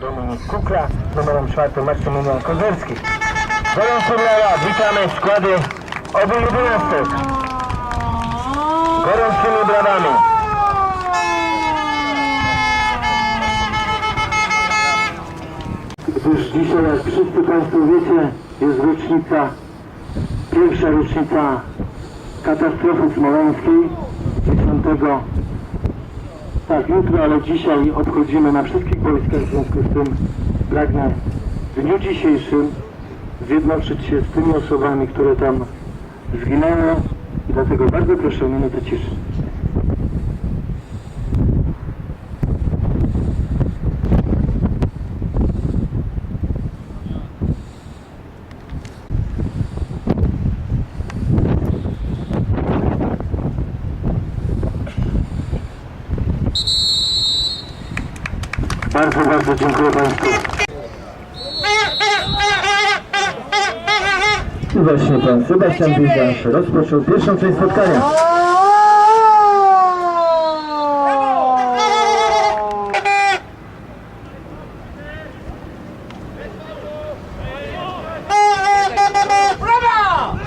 Dominik Kukla, numerem czwartym Maksymilian Kozerski. Gorąco brawa, witamy składy obu jedenastek. Gorącymi brawami. Gdyż dzisiaj, jak wszyscy Państwo wiecie, jest rocznica, pierwsza rocznica katastrofy smoleńskiej 10 tak, jutro, ale dzisiaj obchodzimy na wszystkich boiskach, w związku z tym pragnę w dniu dzisiejszym zjednoczyć się z tymi osobami, które tam zginęły i dlatego bardzo proszę o minutę ciszy. Bardzo, dziękuję Państwu. Właśnie pan Sebastian Bizarz rozpoczął pierwszą część spotkania. Brawo!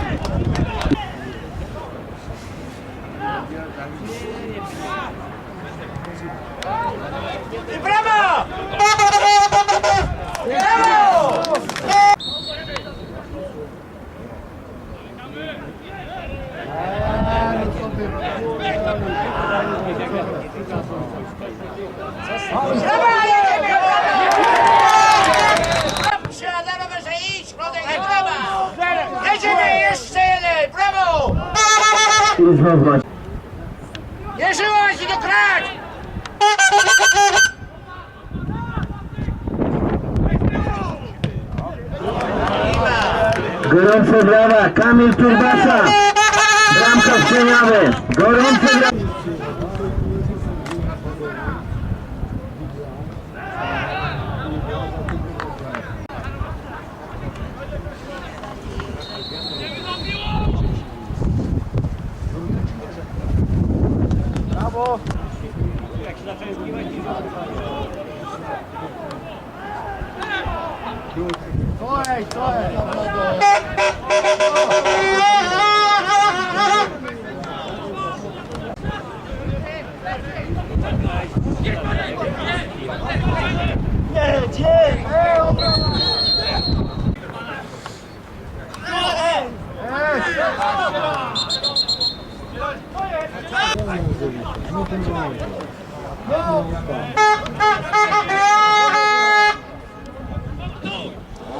Brawo! Brawo, jedziemy, brawo! Przyjada rowerze, idź, środek, brawo! Jedziemy, jeszcze jeden, brawo! I znowu Nie żyłaś i do krać! gorące brawa, Kamil Turbasa, bramka Szczeniawy, gorące brawa.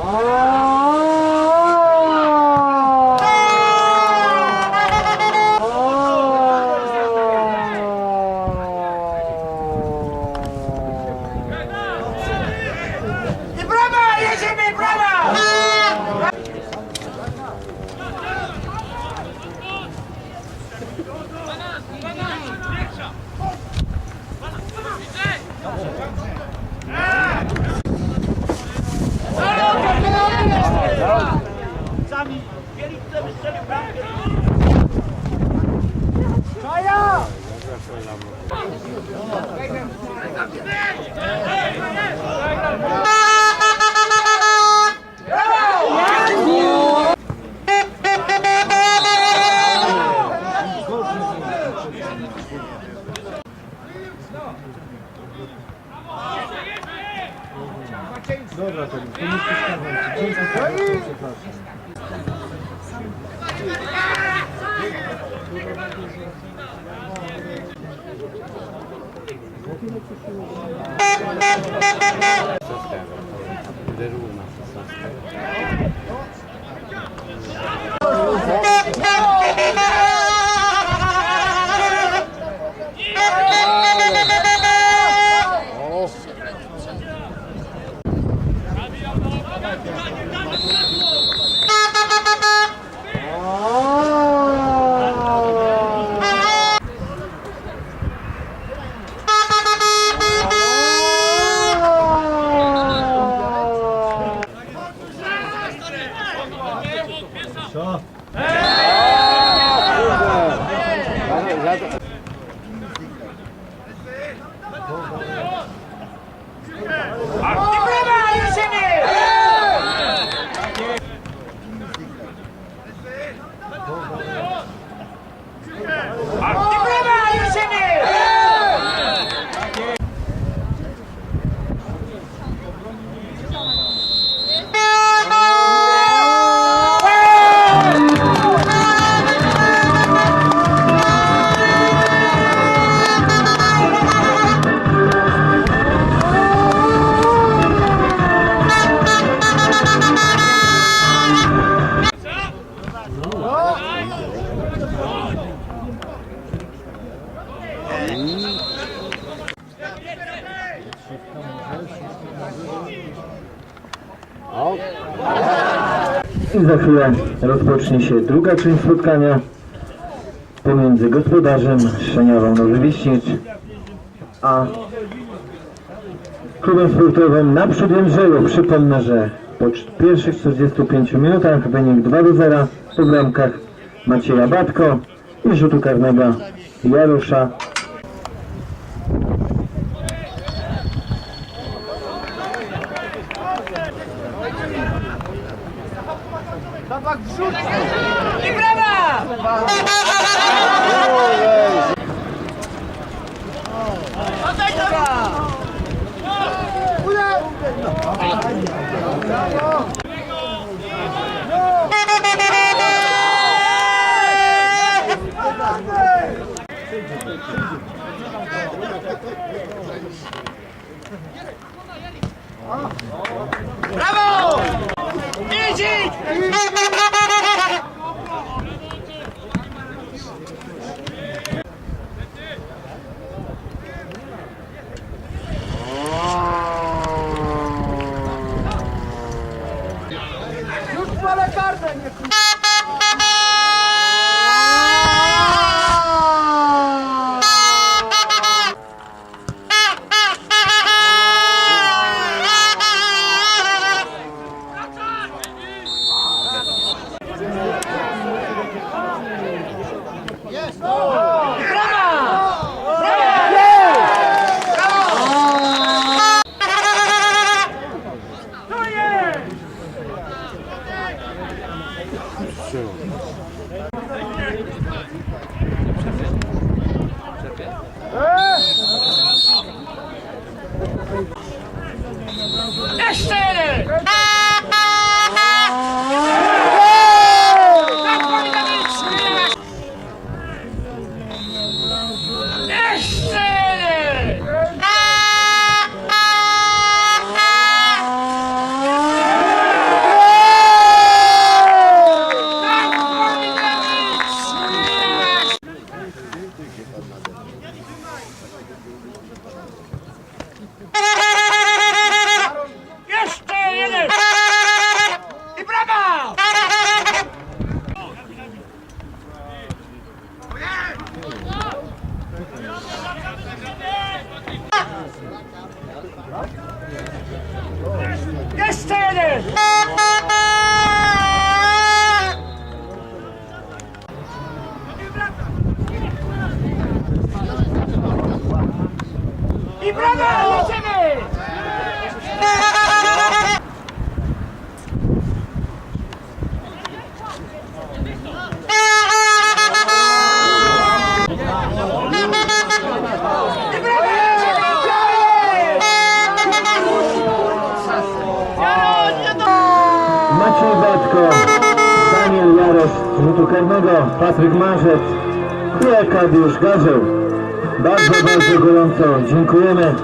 I Hey! zatem. Pomóżcie skarbonki. Dzięki za Uderzył nas za chwilę rozpocznie się druga część spotkania pomiędzy gospodarzem Szczeniawą Nowy Wiśnicz a klubem sportowym Naprzód Jędrzeju. Przypomnę, że po pierwszych 45 minutach wynik 2 do 0 po bramkach Macieja Batko i rzutu karnego Jarosza I brawa! Oddaj to! Brawo! Idź, idź! I brawa! Jedziemy! Maciej Batko, Daniel Jarosz z rzutu karnego, Patryk Marzec i Arkadiusz Garzeł. Bardzo, bardzo gorąco dziękujemy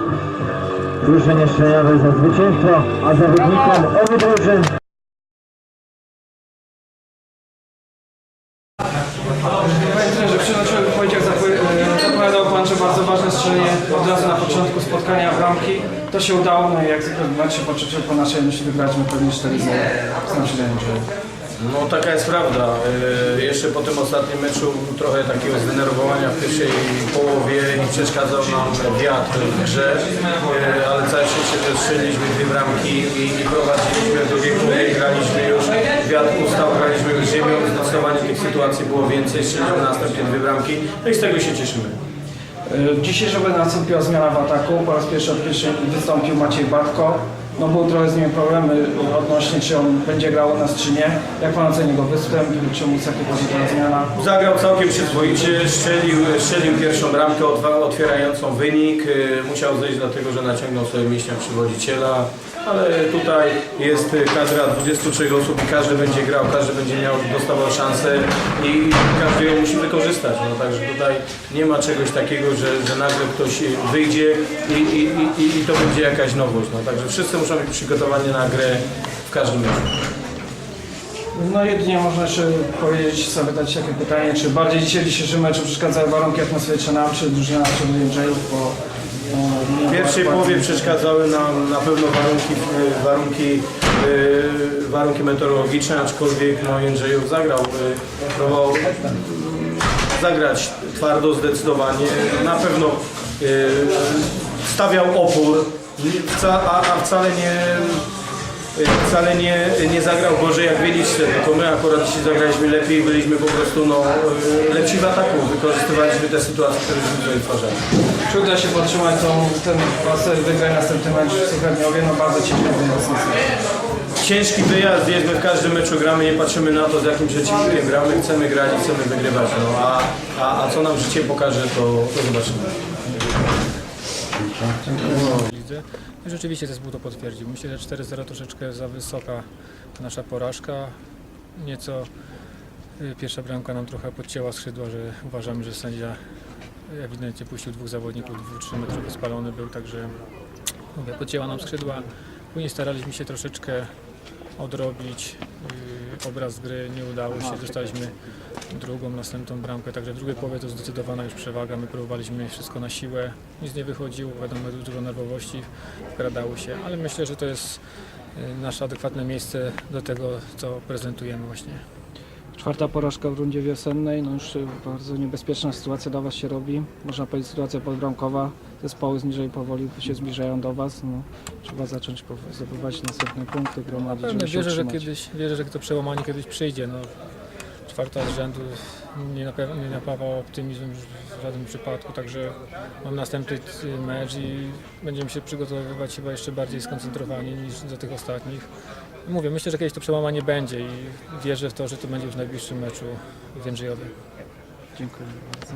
drużynie Szczeniawej za zwycięstwo, a zawodnikom obu drużyn Panie trenerze, przy naszych wypowiedziach zapo- zapowiadał Pan, że bardzo ważne strzelenie od razu na początku spotkania bramki. To się udało, no i jak zwykle mecz się potoczył po naszej myśli wygraliśmy pewnie 4-0. Znam się że No taka jest prawda. E, Jeszcze po tym ostatnim meczu trochę takiego zdenerwowania w pierwszej połowie i przeszkadzał nam wiatr w grze, E, ale całe szczęście, że strzeliliśmy dwie bramki i, prowadziliśmy w drugiej połowie, graliśmy już, wiatr ustał, graliśmy już ziemią, zdecydowanie tych sytuacji było więcej, strzeliliśmy następnie dwie bramki, no i z tego się cieszymy. E, Dzisiaj, żeby nastąpiła zmiana w ataku, po raz pierwszy wystąpił Maciej Batko. No były trochę z nim problemy odnośnie, czy on będzie grał u nas, czy nie. Jak Pan oceni jego występ, czemu jest jaka pozytywna zmiana? Zagrał całkiem przyzwoicie, strzelił, strzelił pierwszą bramkę otwierającą wynik. Y, Musiał zejść dlatego, że naciągnął sobie mięśnia przywodziciela, ale tutaj jest kadra 23 osób i każdy będzie grał, każdy będzie miał, dostawał szansę i każdy ją musi wykorzystać. No, także tutaj nie ma czegoś takiego, że, że nagle ktoś wyjdzie i, i, i, i to będzie jakaś nowość. No, także wszyscy muszą być przygotowani na grę w każdym meczu. No jedynie można jeszcze powiedzieć, sobie dać takie pytanie, czy bardziej dzisiaj dzisiejszy mecz przeszkadzały warunki atmosferyczne nam, czy drużyna czy Jędrzejów, bo No, W pierwszej połowie przeszkadzały nam na pewno warunki, e, warunki, e, warunki meteorologiczne, aczkolwiek no, Jędrzejów zagrał, e, próbował zagrać twardo, zdecydowanie. Na pewno e, stawiał opór, wca, a, a wcale nie wcale nie, nie zagrał gorzej jak mieliście, no to my akurat dzisiaj zagraliśmy lepiej, byliśmy po prostu no, e, lepsi w ataku, wykorzystywaliśmy te sytuacje, które żeśmy tutaj twarzali. Czy uda się podtrzymać tą, ten pasę, wygrać następny mecz w Suchedniowie? No bardzo ciężko Ciężki wyjazd my w każdym meczu gramy, nie patrzymy na to z jakim przeciwnikiem gramy, chcemy grać i chcemy wygrywać, no, a, a, a co nam życie pokaże, to, to zobaczymy. W lidze. I rzeczywiście zespół to potwierdził. Myślę, że 4-0 troszeczkę za wysoka nasza porażka. Nieco y, pierwsza bramka nam trochę podcięła skrzydła, że uważamy, że sędzia ewidentnie puścił dwóch zawodników, 2-3 metrowy spalony był, także mówię, podcięła nam skrzydła. Później staraliśmy się troszeczkę odrobić y, obraz gry, nie udało się, dostaliśmy drugą, następną bramkę, także w drugiej połowie to zdecydowana już przewaga, my próbowaliśmy wszystko na siłę, nic nie wychodziło, wiadomo, dużo nerwowości wkradało się, ale myślę, że to jest y, nasze adekwatne miejsce do tego, co prezentujemy właśnie. Czwarta porażka w rundzie wiosennej, no już y, bardzo niebezpieczna sytuacja dla Was się robi. Można powiedzieć sytuacja podbramkowa, zespoły niżej powoli się zbliżają do Was. No, trzeba zacząć zdobywać następne punkty, gromadzić, Pewnie żeby się wierzę, że kiedyś, wierzę, że to przełamanie kiedyś przyjdzie. No, czwarta z rzędu nie, napew- nie napawa optymizmem w żadnym przypadku, także mam następny mecz i będziemy się przygotowywać chyba jeszcze bardziej skoncentrowani niż do tych ostatnich. Mówię, myślę, że kiedyś to przełamanie będzie i wierzę w to, że to będzie w najbliższym meczu w Jędrzejowie. Dziękuję bardzo.